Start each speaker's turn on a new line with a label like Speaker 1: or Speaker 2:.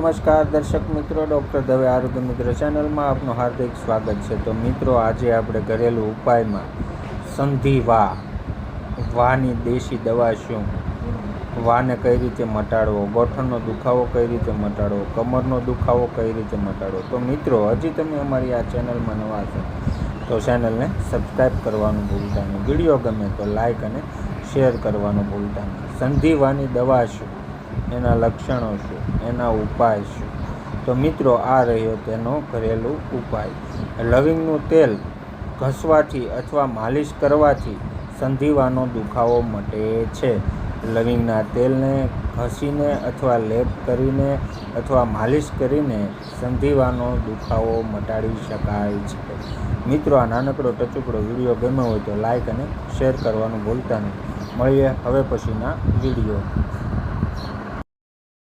Speaker 1: નમસ્કાર, દર્શક મિત્રો, ડૉક્ટર દવે આરોગ્ય મિત્ર ચેનલમાં આપનું હાર્દિક સ્વાગત છે. તો મિત્રો, આજે આપણે ઘરેલું ઉપાયમાં સંધિ વા વાની દેશી દવા શું? વાને કઈ રીતે મટાડવો? ગોઠણનો દુખાવો કઈ રીતે મટાડવો? કમરનો દુખાવો કઈ રીતે મટાડવો? તો મિત્રો, હજી તમે અમારી આ ચેનલમાં નવા છો, તો ચેનલને સબસ્ક્રાઈબ કરવાનું ભૂલતા નહીં. વીડિયો ગમે તો લાઈક અને શેર કરવાનું ભૂલતા નહીં. સંધિવાની દવા શું? એના લક્ષણો શું? એના ઉપાય શું? તો મિત્રો, આ રહ્યો તેનો ઘરેલું ઉપાય. લવિંગનું તેલ ઘસવાથી અથવા માલિશ કરવાથી સંધિવાનો દુખાવો મટે છે. લવિંગના તેલને ઘસીને અથવા લેપ કરીને અથવા માલિશ કરીને સંધિવાનો દુખાવો મટાડી શકાય છે. મિત્રો, આ નાનકડો ટચુકડો વીડિયો ગમ્યો હોય તો લાઈક અને શેર કરવાનું ભૂલતા નહીં. મળીએ હવે પછીના વીડિયો